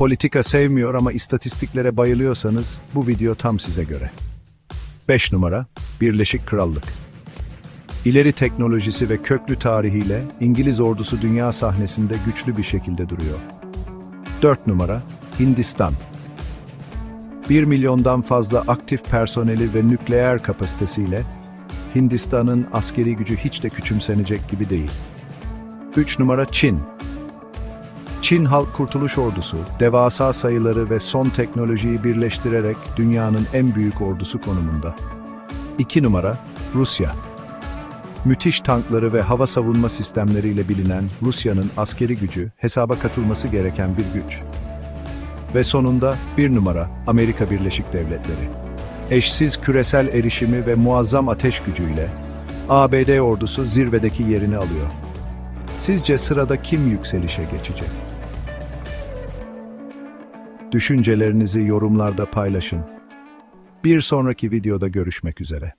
Politika sevmiyor ama istatistiklere bayılıyorsanız bu video tam size göre. 5 numara Birleşik Krallık. İleri teknolojisi ve köklü tarihiyle İngiliz ordusu dünya sahnesinde güçlü bir şekilde duruyor. 4 numara Hindistan. 1 milyondan fazla aktif personeli ve nükleer kapasitesiyle Hindistan'ın askeri gücü hiç de küçümsenecek gibi değil. 3 numara Çin. Çin Halk Kurtuluş Ordusu, devasa sayıları ve son teknolojiyi birleştirerek dünyanın en büyük ordusu konumunda. 2 numara Rusya. Müthiş tankları ve hava savunma sistemleriyle bilinen Rusya'nın askeri gücü hesaba katılması gereken bir güç. Ve sonunda bir numara Amerika Birleşik Devletleri. Eşsiz küresel erişimi ve muazzam ateş gücüyle ABD ordusu zirvedeki yerini alıyor. Sizce sırada kim yükselişe geçecek? Düşüncelerinizi yorumlarda paylaşın. Bir sonraki videoda görüşmek üzere.